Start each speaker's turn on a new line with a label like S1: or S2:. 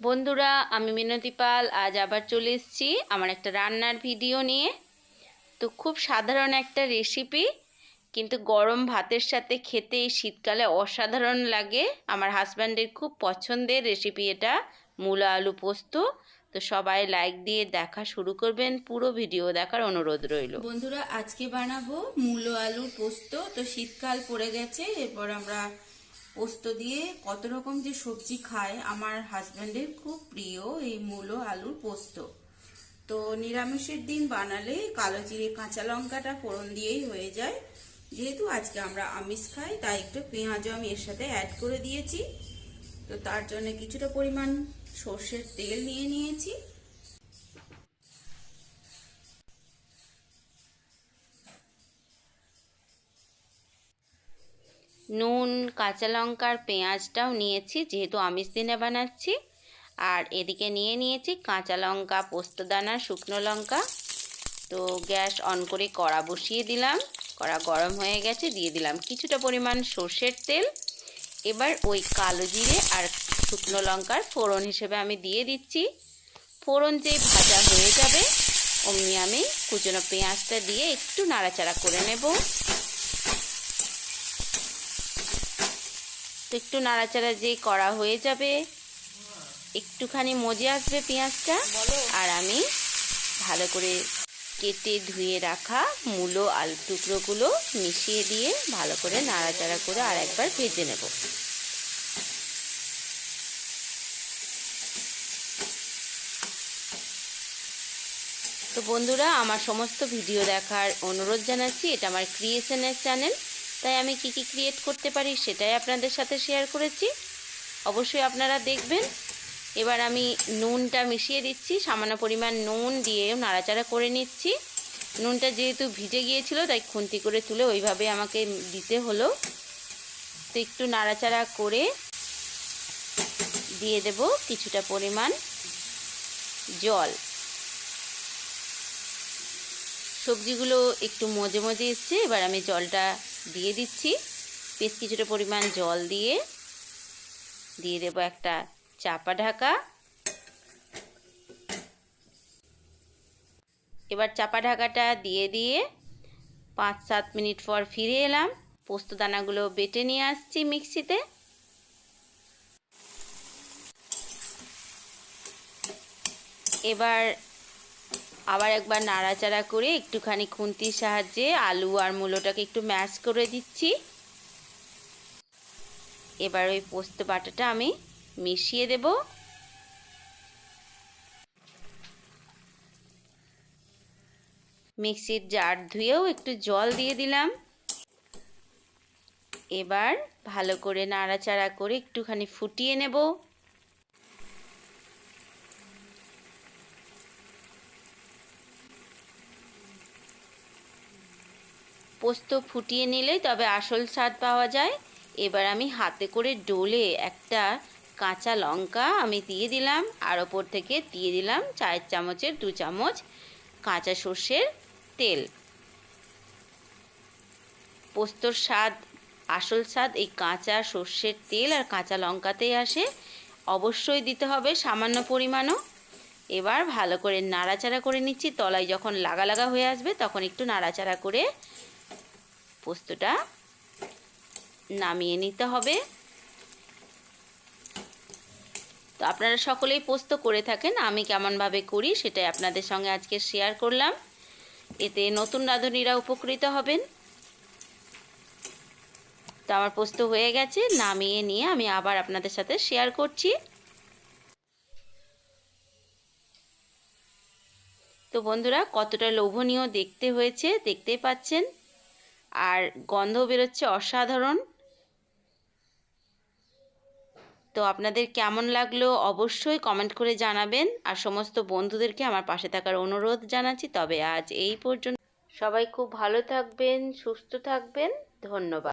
S1: বন্ধুরা, আমি মিনতি পাল, আজ আবার চলে এসেছি আমার একটা রান্নার ভিডিও নিয়ে। তো খুব সাধারণ একটা রেসিপি কিন্তু গরম ভাতের সাথে খেতে এই শীতকালে অসাধারণ লাগে। আমার হাজব্যান্ডের খুব পছন্দের রেসিপি এটা, মূলা আলু পোস্ত। তো সবাই লাইক দিয়ে দেখা শুরু করবেন, পুরো ভিডিও দেখার অনুরোধ রইল।
S2: বন্ধুরা, আজকে বানাবো মূলো আলু পোস্ত। তো শীতকাল পড়ে গেছে, এরপর আমরা পোস্ত দিয়ে কত রকম যে সবজি খায় আমার হাজব্যান্ডের খুব প্রিয় এই মূলো আলুর পোস্ত। তো নিরামিষের দিন বানালে কালো জিরে, কাঁচা লঙ্কাটা ফোড়ন দিয়েই হয়ে যায়। যেহেতু আজকে আমরা আমিষ খাই, তাই একটু পেঁয়াজও আমি এর সাথে অ্যাড করে দিয়েছি। তো তার জন্য কিছুটা পরিমাণ সর্ষের তেল নিয়ে নিয়েছি।
S1: নুন, কাঁচা লঙ্কার পেঁয়াজটাও নিয়েছি, যেহেতু আমিষ দিনে বানাচ্ছি। আর এদিকে নিয়ে নিয়েছি কাঁচা লঙ্কা পোস্তদানা শুকনো লঙ্কা। তো গ্যাস অন করে কড়া বসিয়ে দিলাম। কড়া গরম হয়ে গেছে, দিয়ে দিলাম কিছুটা পরিমাণ সর্ষের তেল। এবার ওই কালো জিরে আর শুকনো লঙ্কার ফোড়ন হিসেবে আমি দিয়ে দিচ্ছি। ফোড়ন যে ভাজা হয়ে যাবে, অমনি আমি কুচনো পেঁয়াজটা দিয়ে একটু নাড়াচাড়া করে নেব। তো একটু নাড়াচাড়া যে করা হয়ে যাবে একটুখানি মজে আসবে পেঁয়াজটা। আর আমি ভালো করে কেটে ধুয়ে রাখা মূলো আলু টুকরোগুলো মিশিয়ে দিয়ে ভালো করে নাড়াচাড়া করে আর একবার ভেজে নেব। তো বন্ধুরা আমার সমস্ত ভিডিও দেখার অনুরোধ জানাচ্ছি। এটা আমার ক্রিয়েশনের চ্যানেল তাই আমি কি কি ক্রিয়েট করতে পারি সেটাই আপনাদের সাথে শেয়ার করেছি। অবশ্যই আপনারা দেখবেন। এবার আমি নুনটা মিশিয়ে দিচ্ছি, সামান্য পরিমাণ নুন দিয়ে নাড়াচাড়া করে নিচ্ছি। নুনটা যেহেতু ভিজে গিয়েছিল, তাই খুন্তি করে তুলে ওইভাবে আমাকে দিতে হলো। তো একটু নাড়াচাড়া করে দিয়ে দেব কিছুটা পরিমাণ জল। সবজিগুলো একটু মজে মজে এসছে, এবার আমি জলটা দিয়ে দিচ্ছি। বেশ কিছুটা পরিমাণ জল দিয়ে দিয়ে দেবো একটা চাপা ঢাকা। এবার চাপা ঢাকাটা দিয়ে দিয়ে পাঁচ সাত মিনিট পর ফিরে এলাম। পোস্ত দানাগুলো বেটে নিয়ে আসছি মিক্সিতে। এবার আবার একবার নাড়াচাড়া করে একটুখানি খুন্তির সাহায্যে আলু আর মূলোটাকে একটু ম্যাশ করে দিচ্ছি। এবার ওই পোস্ত বাটাটা আমি মিশিয়ে দেব। মিক্সির জার ধুয়েও একটু জল দিয়ে দিলাম। এবার ভালো করে নাড়াচাড়া করে একটুখানি ফুটিয়ে নেব। পোস্ত ফুটিয়ে নিলে তবে আসল স্বাদ পাওয়া যায়। এবার আমি হাতে করে ডোলে একটা কাঁচা লঙ্কা আমি দিয়ে দিলাম, আর ওপর থেকে দিয়ে দিলাম চায়ের চামচের দু চামচ কাঁচা সর্ষের তেল। পোস্তর স্বাদ, আসল স্বাদ এই কাঁচা সর্ষের তেল আর কাঁচা লঙ্কাতেই আসে। অবশ্যই দিতে হবে সামান্য পরিমাণও। এবার ভালো করে নাড়াচাড়া করে নিচ্ছি। তলায় যখন লাগা লাগা হয়ে আসবে তখন একটু নাড়াচাড়া করে পোস্তটা নামিয়ে নিতে হবে। তো আপনারা সকলেই পোস্ত করে থাকেন, আমি কেমনভাবে করি সেটাই আপনাদের সঙ্গে আজকে শেয়ার করলাম। এতে নতুন রাঁধুনিরা উপকৃত হবেন। তো আমার পোস্ত হয়ে গেছে, নামিয়ে নিয়ে আমি আবার আপনাদের সাথে শেয়ার করছি। তো বন্ধুরা, কতটা লোভনীয় দেখতে হয়েছে, দেখতেই পাচ্ছেন। আর গন্ধ বেরোচ্ছে অসাধারণ। তো আপনাদের কেমন লাগল অবশ্যই কমেন্ট করে জানাবেন। আর সমস্ত বন্ধুদেরকে আমার পাশে থাকার অনুরোধ জানাচ্ছি। তবে আজ এই পর্যন্ত সবাই খুব ভালো থাকবেন, সুস্থ থাকবেন। ধন্যবাদ।